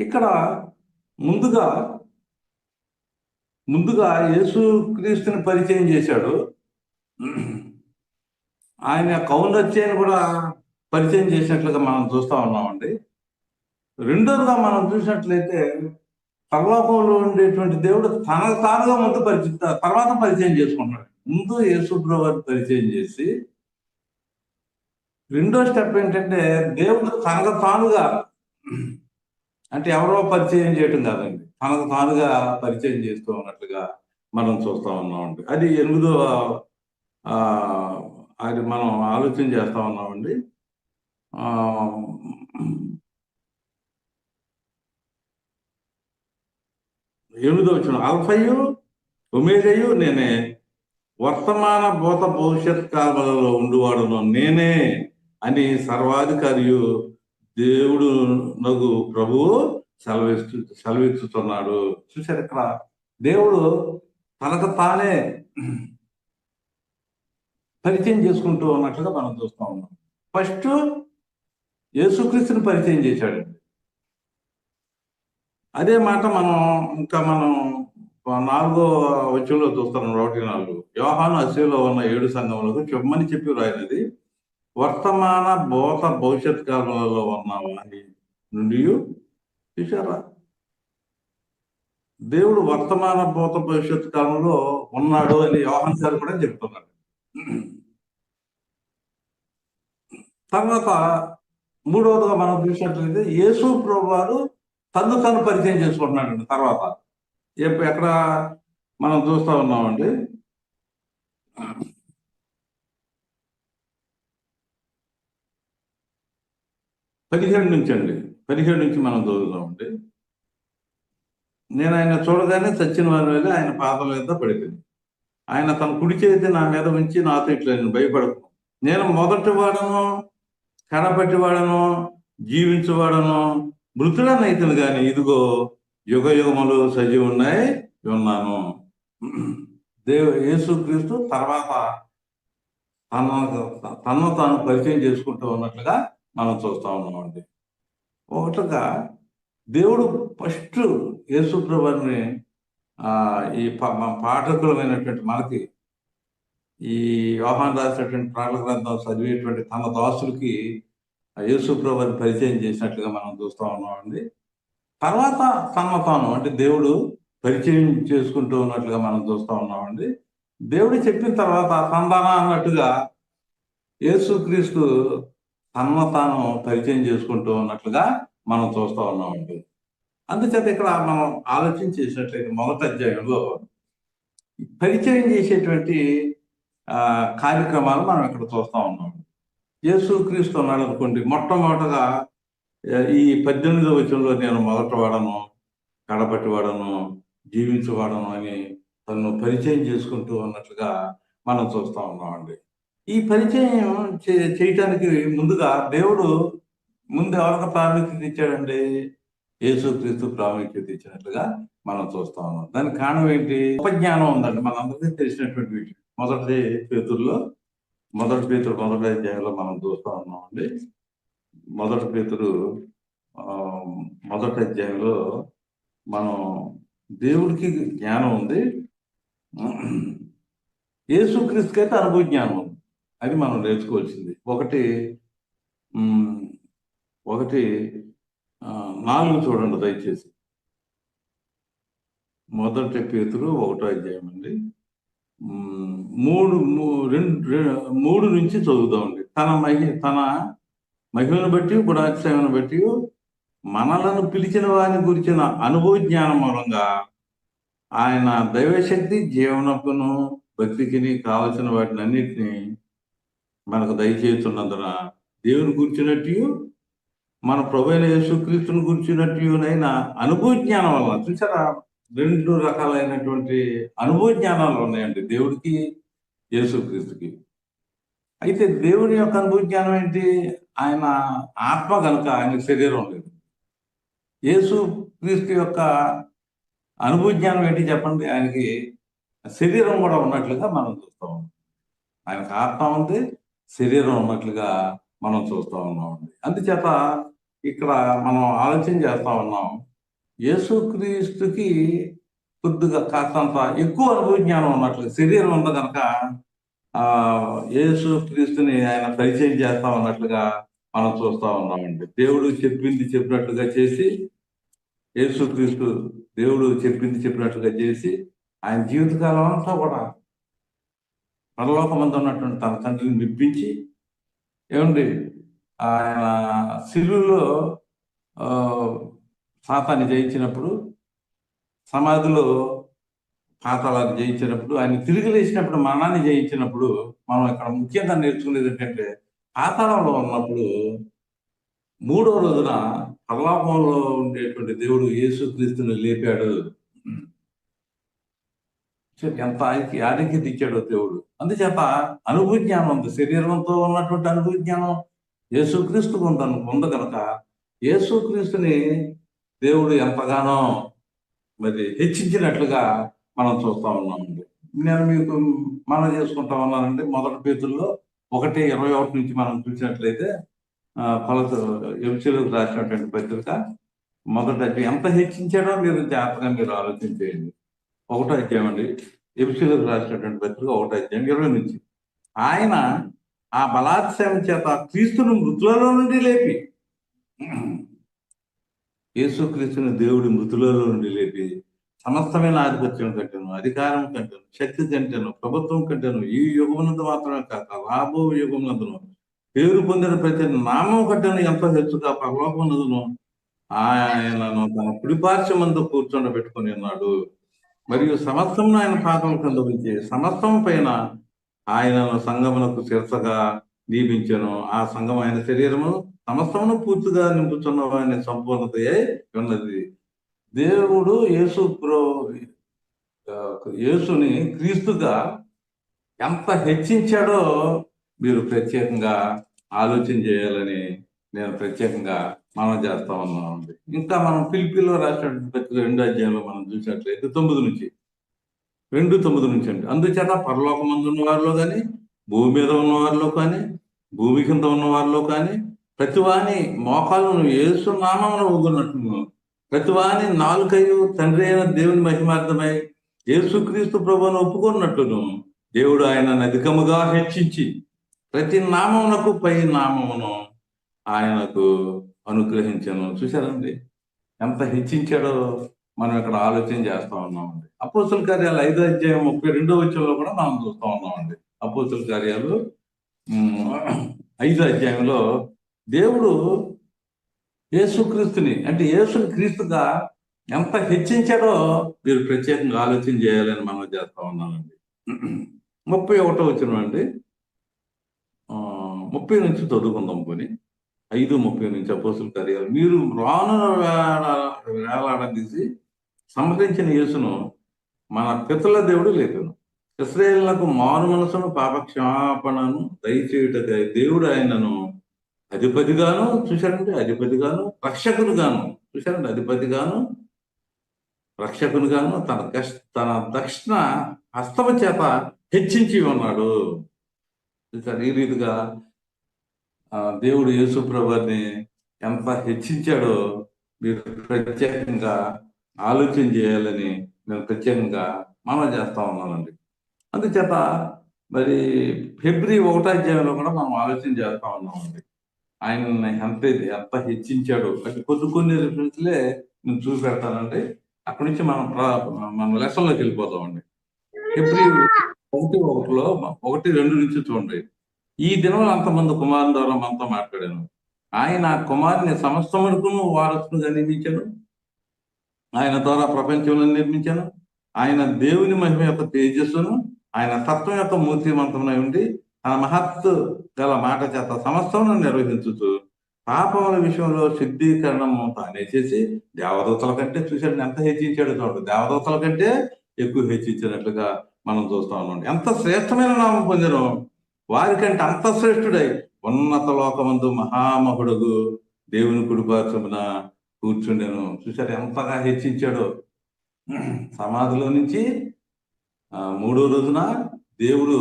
ఇక్కడ ముందుగా ముందుగా యేసు క్రీస్తుని పరిచయం చేశాడు. ఆయన కౌందత్యాన్ని కూడా పరిచయం చేసినట్లుగా మనం చూస్తా ఉన్నామండి. రెండోదిగా మనం చూసినట్లయితే పరలోకంలో ఉండేటువంటి దేవుడు తన తానుగా ముందు పరిచయం తర్వాత పరిచయం చేసుకుంటాడు ముందు యేసుప్రభు పరిచయం చేసి రెండో స్టెప్ ఏంటంటే దేవుడు తనకు తానుగా అంటే ఎవరో పరిచయం చేయటం కాదండి. తనకు తానుగా పరిచయం చేస్తూ ఉన్నట్లుగా మనం చూస్తా ఉన్నామండి. అది ఎనిమిదో ఆ, అది మనం ఆలోచన చేస్తా ఉన్నామండి. ఆ, ఎనిమిదో వచ్చిన అల్ఫయు ఉమేజయు నేనే. వర్తమాన భూత భవిష్యత్ కాలములలో ఉండువాడును నేనే అని సర్వాధికారియు దేవుడు నగు ప్రభువు సెలవిస్తు సెలవిస్తున్నాడు చూసారు ఇక్కడ? దేవుడు తనకు తానే పరిచయం చేసుకుంటూ ఉన్నట్లుగా మనం చూస్తూ ఉన్నాం. ఫస్ట్ యేసుక్రీస్తుని పరిచయం చేశాడు. అదే మాట మనం ఇంకా మనం నాలుగో వచ్చంలో చూస్తున్నాం ఒకటి నాలుగు. యోహాను అసీలో ఉన్న ఏడు సంఘములకు చెప్పమని చెప్పి రాయినది వర్తమాన భూత భవిష్యత్ కాలంలో ఉన్న వారి నుండి చూసారా దేవుడు వర్తమాన భూత భవిష్యత్ కాలంలో ఉన్నాడు అని యోహన్ గారు కూడా చెప్తున్నారు. తర్వాత మూడవదిగా మనం చూసినట్లయితే యేసు ప్రభు వారు తను తను పరిచయం చేసుకుంటున్నాడు తర్వాత. ఎక్కడ మనం చూస్తా ఉన్నామండి? పదిహేడు నుంచి అండి. పదిహేడు నుంచి మనం చదువుదామండి. నేను ఆయన చూడగానే చచ్చిన వారి మీద ఆయన పాదల మీద పడిపోయింది. ఆయన తన కుడి చేతి నా మీద ఉంచి నాతో ఇట్లా నేను భయపడకు. నేను మొదటి వాడను కనపట్టి వాడను జీవించువాడను. మృతుడనైతును కానీ ఇదిగో యుగ యుగములు సజీవి ఉన్నాయి ఉన్నాను దేవు యేసుక్రీస్తు తర్వాత తన తను తాను పరిచయం చేసుకుంటూ ఉన్నట్లుగా మనం చూస్తూ ఉన్నామండి. ఒకటిగా దేవుడు ఫస్ట్ యేసుప్రభుని ఈ పాఠకులమైనటువంటి మనకి ఈ వ్యవహారం రాసినటువంటి ప్రాణ గ్రంథం చదివేటువంటి తన దాసులకి యేసుప్రభుని పరిచయం చేసినట్లుగా మనం చూస్తూ ఉన్నామండి. తర్వాత తన తాను అంటే దేవుడు పరిచయం చేసుకుంటూ ఉన్నట్లుగా మనం చూస్తా ఉన్నామండి. దేవుడు చెప్పిన తర్వాత సంధాన అన్నట్టుగా యేసుక్రీస్తు తన తాను పరిచయం చేసుకుంటూ ఉన్నట్లుగా మనం చూస్తా ఉన్నామండి అందుచేత ఇక్కడ మనం ఆలోచన చేసినట్లయితే మొదటి అధ్యాయంలో పరిచయం చేసేటువంటి ఆ కార్యక్రమాలు మనం ఇక్కడ చూస్తా ఉన్నాం. యేసు క్రీస్తు ఉన్నాడు అనుకోండి మొట్టమొదటగా ఈ పద్దెనిమిదో వచనంలో నేను మొదట వాడను కడపటి వాడను జీవించవాడను అని తను పరిచయం చేసుకుంటూ ఉన్నట్లుగా మనం చూస్తా ఉన్నామండి ఈ పరిచయం చేయటానికి ముందుగా దేవుడు ముందు ఎవరికి ప్రాముఖ్యత ఇచ్చాడండి? యేసుక్రీస్తు ప్రాముఖ్యత ఇచ్చినట్లుగా మనం చూస్తా ఉన్నాం. దానికి కారణం ఏంటి? ఉపజ్ఞానం ఉందండి. మనందరికీ తెలిసినటువంటి విషయం. మొదటి పేతుల్లో మొదటి పేతురు మొదటి అధ్యాయంలో మనం చూస్తా ఉన్నామండి. మొదటి పేతుడు ఆ, మొదటి అధ్యాయంలో మనం దేవుడికి జ్ఞానం ఉంది. యేసుక్రీస్తుకి అయితే అనుభవ జ్ఞానం ఉంది. అది మనం నేర్చుకోవాల్సింది. ఒకటి ఒకటి నాలుగు చూడండి దయచేసి. మొదటి పేతురు ఒకటో అధ్యాయం అండి. మూడు మూ- రెండు మూడు నుంచి చదువుదామండి. తన మహి తన మహిమను బట్టి గుణాతిశయమును బట్టి మనలను పిలిచిన వారిని గురించిన అనుభవ జ్ఞానం మూలంగా ఆయన దైవశక్తి జీవనకును భక్తికిని కావలసిన వాటిని అన్నిటినీ మనకు దయచేస్తున్నందున దేవుని కూర్చున్నట్టు మన ప్రభైన యేసుక్రీస్తుని కూర్చున్నట్టునైనా అనుభవ జ్ఞానం వల్ల చూసారా? రెండు రకాలైనటువంటి అనుభవ జ్ఞానాలు ఉన్నాయండి దేవుడికి యేసుక్రీస్తుకి. అయితే దేవుని యొక్క అనుభవ జ్ఞానం ఏంటి? ఆయన ఆత్మ కనుక ఆయన శరీరం లేదు. యేసు క్రీస్తు యొక్క అనుభవ జ్ఞానం ఏంటి చెప్పండి? ఆయనకి శరీరం కూడా ఉన్నట్లుగా మనం చూస్తాం. ఆయనకు ఆత్మ ఉంది శరీరం ఉన్నట్లుగా మనం చూస్తా ఉన్నామండి. అందుచేత ఇక్కడ మనం ఆలోచన చేస్తా ఉన్నాం యేసుక్రీస్తుకి కొద్దిగా కాస్తంత ఎక్కువ అనుభవ జ్ఞానం ఉన్నట్లు శరీరం ఉంది కనుక ఆ యేసు క్రీస్తుని ఆయన పరిచయం చేస్తా ఉన్నట్లుగా మనం చూస్తా ఉన్నామండి. దేవుడు చెప్పింది చెప్పినట్లుగా చేసి యేసుక్రీస్తు దేవుడు చెప్పింది చెప్పినట్లుగా చేసి ఆయన జీవితకాలం అంతా కూడా పరలోకమందు ఉన్నటువంటి తన తండ్రిని మెప్పించి ఏమండి ఆయన సిలువలో సాతాన్ని జయించినప్పుడు సమాధిలో పాతాలను జయించినప్పుడు ఆయన తిరిగి లేచినప్పుడు మరణాన్ని జయించినప్పుడు మనం ఇక్కడ ముఖ్యంగా నేర్చుకునేది ఏంటంటే పాతాళంలో ఉన్నప్పుడు మూడో రోజున పరలోకంలో ఉండేటువంటి దేవుడు యేసుక్రీస్తుని లేపాడు. ఎంత ఆయనకి ఆరోగ్యత ఇచ్చాడో దేవుడు. అందుచేత అనుభవ జ్ఞానం ఉంది శరీరంతో ఉన్నటువంటి అనుభవ జ్ఞానం యేసుక్రీస్తుకు ఉందను ఉంది కనుక యేసుక్రీస్తుని దేవుడు ఎంతగానో మరి హెచ్చించినట్లుగా మనం చూస్తా ఉన్నామండి. నేను మీకు మనం చేసుకుంటా ఉన్నానండి. మొదటి పేతుల్లో ఒకటి ఇరవై ఒకటి నుంచి మనం చూసినట్లయితే ఆ, ఫలత ఎంసీలకు రాసినటువంటి పత్రిక మొదట ఎంత హెచ్చించాడో మీరు జాగ్రత్తగా మీరు ఆలోచించేయండి ఒకటో అధ్యాయం అండి. ఎంసీలకు రాసినటువంటి పత్రిక ఒకటో అధ్యాయం ఇరవై నుంచి. ఆయన ఆ బలాత్సవం చేత క్రీస్తును మృతులలో నుండి లేపి యేసుక్రీస్తుని దేవుడి మృతులలో నుండి లేపి సమస్తమైన ఆధిపత్యం కంటేను అధికారం కంటేను శక్తి కంటేను ప్రభుత్వం కంటేను ఈ యుగమునందు మాత్రమే కాక రాబో యుగమునందును పేరు పొందిన ప్రతి నామం కంటేను ఎంతో హెచ్చుగా పరలోకమునందును ఆయనను తన కుడిపార్శ్వమందు కూర్చొని ఉన్నాడు. మరియు సమస్తమును ఆయన పాదం కింద ఉంచి సమస్తం పైన ఆయనను సంగమునకు శిరసగా నియమించను. ఆ సంఘం ఆయన శరీరము సమస్తమును పూర్తిగా నింపుతున్న ఆయన సంపూర్ణతయే ఉన్నది. దేవుడు యేసు ప్రో యేసుని క్రీస్తుగా ఎంత హెచ్చించాడో మీరు ప్రత్యేకంగా ఆలోచన చేయాలని నేను ప్రత్యేకంగా మనం చేస్తా ఉంది. ఇంకా మనం పిలిపిలో రాసినటువంటి రెండు అధ్యాయంలో మనం చూసినట్లయితే తొమ్మిది నుంచి రెండు తొమ్మిది నుంచి అండి. అందుచేత పరలోకమందు ఉన్న వారిలో కానీ భూమి మీద ఉన్న వారిలో కానీ భూమి కింద ఉన్న వారిలో కానీ ప్రతివాని మోకాలను ఏసు నామమున ఒగ్గునట్టును ప్రతివాని నాలుకయు తండ్రి అయిన దేవుని మహిమార్థమై యేసుక్రీస్తు ప్రభువును ఒప్పుకున్నట్టును దేవుడు ఆయన అధికముగా హెచ్చించి ప్రతి నామమునకు పై నామమును ఆయనకు అనుగ్రహించను. చూశారండి? ఎంత హెచ్చించాడో మనం ఇక్కడ ఆలోచన చేస్తా ఉన్నామండి. అపోస్తుల కార్యాలు ఐదో అధ్యాయం ముప్పై రెండో వచ్చంలో కూడా మనం చూస్తా ఉన్నామండి. అపోస్తుల కార్యాలు ఐదు ఐదో అధ్యాయంలో దేవుడు యేసుక్రీస్తుని అంటే యేసు క్రీస్తుగా ఎంత హెచ్చించాడో మీరు ప్రత్యేకంగా ఆలోచన చేయాలని మనం చేస్తా ఉన్నామండి. ముప్పై ఒకటో వచ్చిన అండి. ముప్పై నుంచి చదువుకుందాం కొని ఐదు ముప్పై నుంచి అపోసుల కార్యాలు. మీరు రాను వేలాడదీసి సంహరించిన యేసును మన పితల దేవుడు లేపను. ఇస్రాయేళ్ళకు మారు మనసును పాపక్షమాపణను దయచేయుటకై దేవుడు ఆయనను అధిపతిగాను చూశారంటే అధిపతిగాను రక్షకునిగాను చూశారంటే అధిపతిగాను రక్షకునిగాను తన కష్ తన దక్షిణ హస్తమ చేత హెచ్చించి ఉన్నాడు. చూసారు ఈ రీతిగా దేవుడు యేసుప్రభుని ఎంత హెచ్చించాడో మీరు ప్రత్యేకంగా ఆలోచన చేయాలని నేను ప్రత్యేకంగా మనం చేస్తా ఉన్నానండి అందుచేత మరి ఫిబ్రవరి ఒకటో అధ్యాయంలో కూడా మనం ఆలోచన చేస్తా ఉన్నామండి. ఆయన ఎంత ఎంత హెచ్చించాడు అంటే కొన్ని కొన్ని రిఫరెన్స్లే నేను చూసి పెడతానండి అక్కడి నుంచి మనం ప్ర- మన లెసన్లోకి వెళ్ళిపోతామండి. ఫిబ్రవరి ఒకటి ఒకటిలో ఒకటి రెండు నుంచి చూడండి. ఈ దినంలో అంతమంది కుమారుని ద్వారా మనతో మాట్లాడాను. ఆయన కుమారుని సమస్తముడుకును వారసునిగా నిర్మించాను ఆయన ద్వారా ప్రపంచంలో నిర్మించాను. ఆయన దేవుని మహిమ యొక్క తేజస్సును ఆయన తత్వం యొక్క మూర్తిమంతమై ఉండి తన మహత్తు గల మాట చేత సమస్తమును నిర్వహించుతూ పాపముల విషయంలో శుద్ధీకరణము తానే చేసి దేవదూతల కంటే చూశాడు ఎంత హెచ్చించాడు చూడండి. దేవదూతల కంటే ఎక్కువ హెచ్చించినట్లుగా మనం చూస్తా ఉన్నాం. ఎంత శ్రేష్టమైన నామం పొందినో. వారికంటే అంత శ్రేష్ఠుడై ఉన్నత లోకమందు మహామహుడుగు దేవుని కుడిపార్చమున కూర్చుండెను. చూసారు ఎంతగా హెచ్చించాడో? సమాధిలో నుంచి మూడో రోజున దేవుడు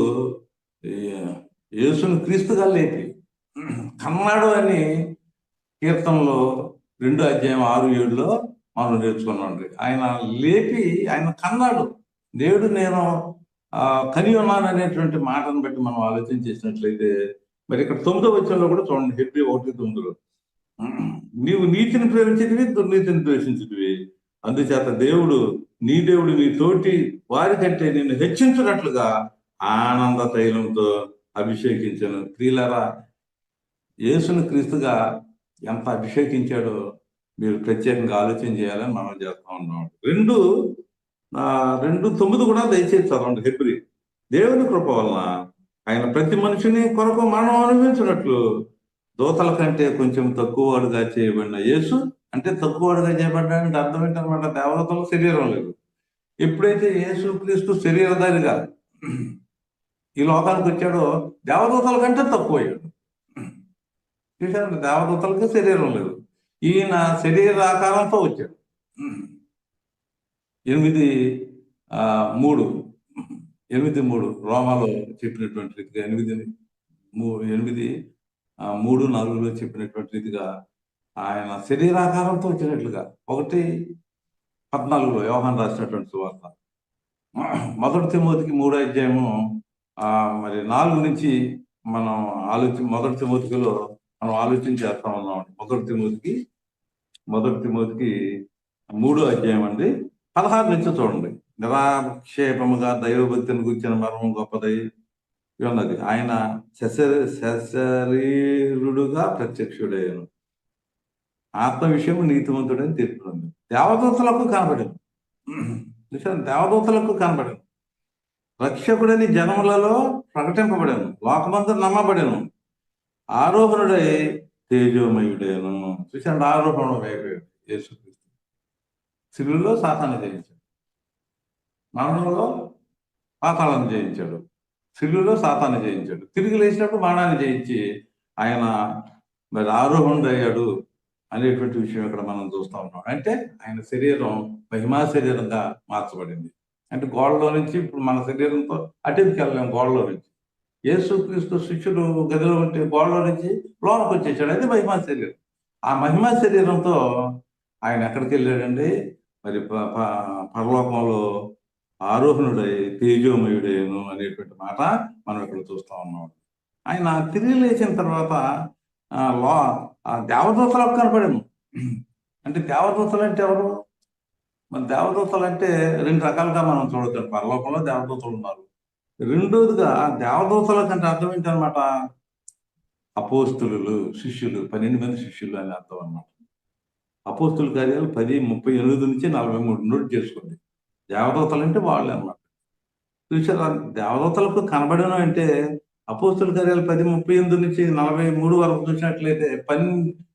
యేసును క్రీస్తుగా లేపి కన్నాడు అని కీర్తనలో రెండో అధ్యాయం ఆరు ఏడులో మనం నేర్చుకున్నాం ఆయన లేపి ఆయన కన్నాడు. దేవుడు నేను ఆ, అనేటువంటి మాటను బట్టి మనం ఆలోచన చేసినట్లయితే మరి ఇక్కడ తొమ్మిదో వచ్చంలో కూడా చూడండి హెబ్రి ఒకటి తొమ్మిదిలో. నీవు నీతిని ప్రేమించినవి దుర్నీతిని ద్వేషించినవి అందుచేత దేవుడు నీ దేవుడు నీ తోటి వారి కంటే నిన్ను హెచ్చించినట్లుగా ఆనంద తైలంతో అభిషేకించను. ప్రియులరా యేసును క్రీస్తుగా ఎంత అభిషేకించాడో మీరు ప్రత్యేకంగా ఆలోచన చేయాలని మనం చేస్తూ ఉన్నాం. రెండు రెండు తొమ్మిది కూడా దయచేసి చదవండి హెబ్రి. దేవుని కృప వలన ఆయన ప్రతి మనిషిని కొరకు మనం అనుభవించినట్లు దోతల కంటే కొంచెం తక్కువవాడుగా చేయబడిన యేసు అంటే తక్కువ చేయబడ్డానికి అర్థం ఏంటనమాట దేవతల శరీరం లేదు. ఎప్పుడైతే యేసు క్రీస్తు శరీరధారిగా ఈ లోకానికి వచ్చాడో దేవదూతల కంటే తక్కువ అయ్యాడు చూసారంటే దేవదూతలకి శరీరం లేదు. ఈయన శరీర ఆకారంతో వచ్చాడు. ఎనిమిది మూడు ఎనిమిది మూడు రోమాలో చెప్పినటువంటి రీతిగా ఎనిమిది మూ- ఎనిమిది మూడు నాలుగులో చెప్పినటువంటి రీతిగా ఆయన శరీరాకారంతో వచ్చినట్లుగా ఒకటి పద్నాలుగులో వ్యవహారం రాసినటువంటి సువార్త. మొదటి తిమోతికి మూడో అధ్యాయము ఆ, మరి నాలుగు నుంచి మనం ఆలోచి మొదటి తిమోతికిలో మనం ఆలోచన చేస్తా ఉన్నామండి. మొదటి తిమోతికి మొదటి తిమోతికి మూడో అధ్యాయం అండి పదహారు నుంచి చూడండి. నిరాక్షేపముగా దైవభక్తిని గురించిన మర్మం గొప్పదై ఉన్నది. ఆయన శశరీరుడుగా శరీరుడుగా ప్రత్యక్షుడయ్యాను ఆత్మ విషయం నీతివంతుడని తీర్పుంది దేవదూతలకు కనబడింది చూసారు దేవదూతలకు కనబడింది రక్షకుడని జనములలో ప్రకటింపబడాను. లోకమంతా నమ్మబడాను. ఆరోహణుడై తేజోమయుడేను. చూసాడు ఆరోహణ అయిపోయాడు యేసు శిలువలో సాతాన్ని జయించాడు. మరణంలో పాతాళాన్ని జయించాడు. శిలువులో సాతాన్ని జయించాడు. తిరిగి లేచినప్పుడు మరణాన్ని జయించి ఆయన మరి ఆరోహణుడు అయ్యాడు అనేటువంటి విషయం ఇక్కడ మనం చూస్తూ ఉన్నాం. అంటే ఆయన శరీరం మహిమా శరీరంగా మార్చబడింది. అంటే గోడలో నుంచి ఇప్పుడు మన శరీరంతో అటెంప్కి వెళ్ళలేము గోడలో నుంచి. యేసుక్రీస్తు శిష్యుడు గదిలో ఉంటే గోడలో నుంచి లోనకు వచ్చేసాడు అది మహిమా శరీరం. ఆ మహిమా శరీరంతో ఆయన ఎక్కడికి వెళ్ళాడండి? మరి ప- ప- పరలోకంలో ఆరోహణుడై తేజోమయుడేను అనేటువంటి మాట మనం ఇక్కడ చూస్తా ఉన్నాం. ఆయన తిరిగి లేచిన తర్వాత ఆ, లో ఆ దేవదూతలకు కనపడాము. అంటే దేవదూతలు అంటే ఎవరు? మన దేవదూతలు అంటే రెండు రకాలుగా మనం చూడొచ్చు. పరలోకంలో దేవదూతలు ఉన్నారు. రెండోదిగా దేవదూతల కంటే అర్థం ఏంటనమాట అపోస్తులు శిష్యులు పన్నెండు మంది శిష్యులు అని అర్థం అన్నమాట. అపోస్తుల కార్యాలు పది ముప్పై ఎనిమిది నుంచి నలభై మూడు. నోట్ చేసుకోండి. దేవదూతలు అంటే వాళ్ళే అన్నమాట. చూసారా దేవదూతలకు కనబడను అంటే అపోస్తుల కార్యాలు పది ముప్పై ఎనిమిది నుంచి నలభై మూడు వరకు చూసినట్లయితే పన్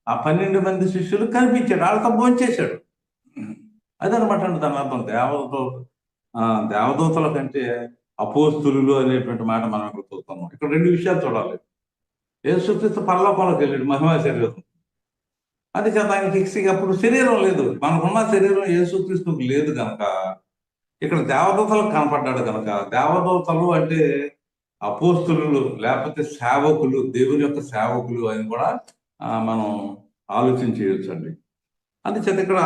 ఆ పన్నెండు మంది శిష్యులు కనిపించాడు. వాళ్ళతో భోంచేశాడు అదనమాట అండి దాని అర్థం. దేవదూత ఆ, దేవదూతల కంటే అపోస్తులు అనేటువంటి మాట మనం ఇక్కడ చూస్తున్నాం. ఇక్కడ రెండు విషయాలు చూడాలి. యేసుక్రీస్తు పరలోకంలోకి వెళ్ళాడు. మహిమా శరీరం. అది చేత ఆయన ఇక అప్పుడు శరీరం లేదు. మనకున్న శరీరం యేసుక్రీస్తుకు లేదు కనుక ఇక్కడ దేవదూతలకు కనపడ్డాడు కనుక దేవదూతలు అంటే అపోస్తులు లేకపోతే సేవకులు దేవుని యొక్క సేవకులు అని కూడా మనం ఆలోచన చేయొచ్చు అండి అందుచేత ఇక్కడ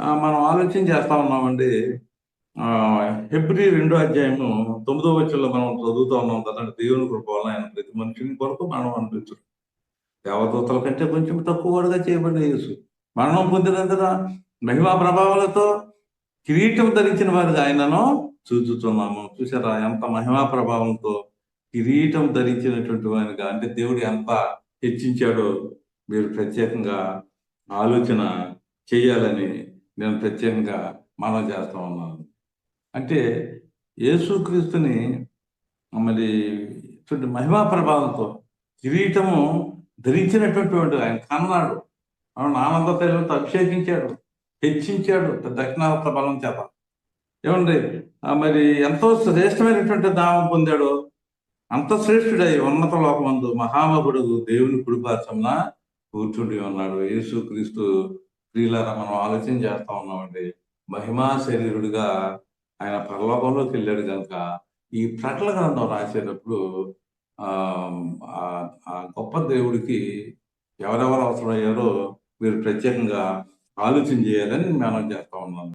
మనం ఆలోచన చేస్తా ఉన్నామండి. ఆ, రెండో అధ్యాయము తొమ్మిదో వచ్చంలో మనం చదువుతా ఉన్నాం కదండి. దేవుని కృప వలన ఆయన ప్రతి మనిషిని కొరకు మనం అనిపించడం దేవదూతల కంటే కొంచెం తక్కువగా చేయబడిన యేసు. మరణం పొందినందున మహిమా ప్రభావాలతో కిరీటం ధరించిన వారిగా ఆయనను చూచుతున్నాము చూసారా ఎంత మహిమా ప్రభావంతో కిరీటం ధరించినటువంటి వారిగా అంటే దేవుడు ఎంత హెచ్చించాడో మీరు ప్రత్యేకంగా ఆలోచన చేయాలని నేను ప్రత్యేకంగా మనం చేస్తా ఉన్నాను. అంటే యేసుక్రీస్తుని మరి మహిమా ప్రభావంతో కిరీటము ధరించినటువంటి వాడు ఆయన కన్నాడు ఆనంద తైలంతో అభిషేకించాడు హెచ్చించాడు దక్షిణావర్త బలం చేత. ఏమండి మరి ఎంతో శ్రేష్టమైనటువంటి నామం పొందాడు అంత శ్రేష్ఠుడై ఉన్నత లోకమందు మహామహుడు దేవుని కుడిపార్చమున కూర్చుండి ఉన్నాడు. యేసు క్రీస్తు ప్రియులారా మనం ఆలోచన చేస్తా ఉన్నామండి. మహిమా శరీరుడిగా ఆయన పరలోకంలోకి వెళ్ళాడు కనుక ఈ ప్రకటన గ్రంథం రాసేటప్పుడు ఆ గొప్ప దేవుడికి ఎవరెవరు అవసరమయ్యారో మీరు ప్రత్యేకంగా ఆలోచన చేయాలని మనం చేస్తా ఉన్నాం